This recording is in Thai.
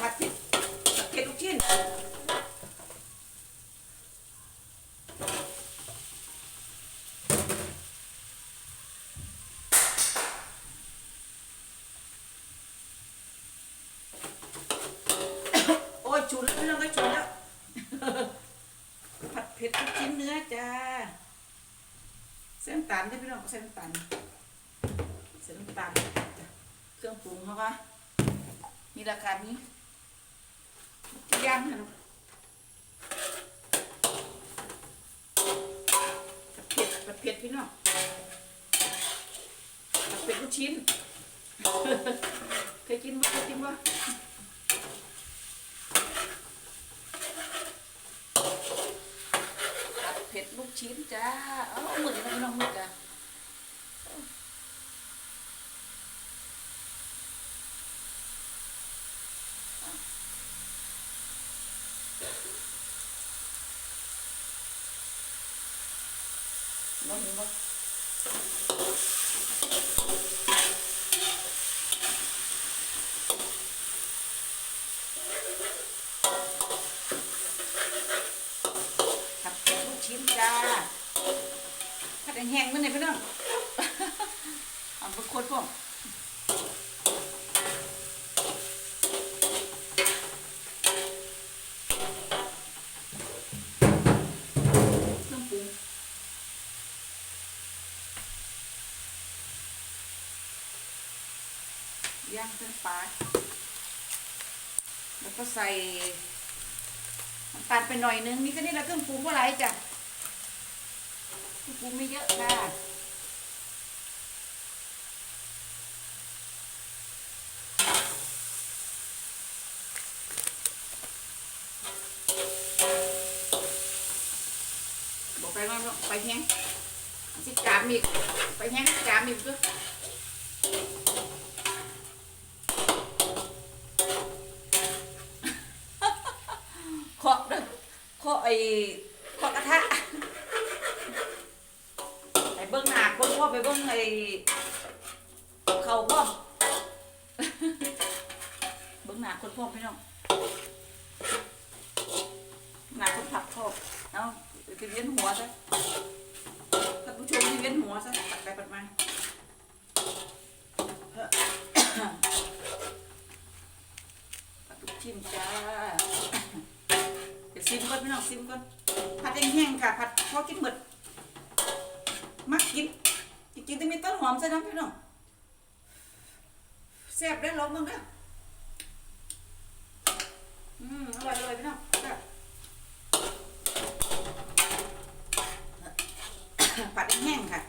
ผัดเผ็ดผัดเผ็ดลูกชิ้นโอ้ยฉุนแล้วไม่ต้องไปฉุนแล้ว ผัดเผ็ดลูกชิ้นเนื้อจ้าเส้นตาลได้พี่น้องเส้นตาลเส้นตาลจ้ะเครื่องปรุงเขาก็มีราคานี้ ย่างค่ะลูกผัดเผ็ดผัดเผ็ดพี่น้องผัดเผ็ดลูกชิ้น เคยกินไหมเคยกินไหมผัดเผ็ดลูกชิ้นจ้า เอ้าหมึกนพี่น้องหมึกอะน้ องหมูบ่ผัดเผ็ดลูกชิ้นจ้าผัดแห้งๆมันเนี่ยพี่น้อง เอาบุกคนพวกเครื่องปรุง ย่างเส้นไปแล้วก็ใส่น้ำตาลไปหน่อยนึงนี่ก็นี่แหละเครื่องปรุงว่าไรจ้ะเครื่องปรุงไม่เยอะค่ะบอกไปว่าไปแห้งสิจามอีกไปแห้งจามอีกด้วย เคาะไอ้เคาะกระทะไอ้เบิ้งหนาคนพ่อไปเบิ้งไอ้เขาพ่อเบิ้งหนาคนพ่อพี่น้องหนาคนผักพ่อเอาไปเวียนหัวซะท่านผู้ชมที่เวียนหัวซะปัดไปปัดมาปัดทุกชิ้นจ้า ซิมก่อนพี่น้องซิมก่อนผัดแห้งๆค่ะผัดพอกินหมดมักกินจริงๆต้องมีต้นหอมใส่น้ำพี่น้องแซ่บได้อลองบ้างเด้ออืมอร่อยอร่อยพี่น้องแซ่บผัดแห้งๆค่ะ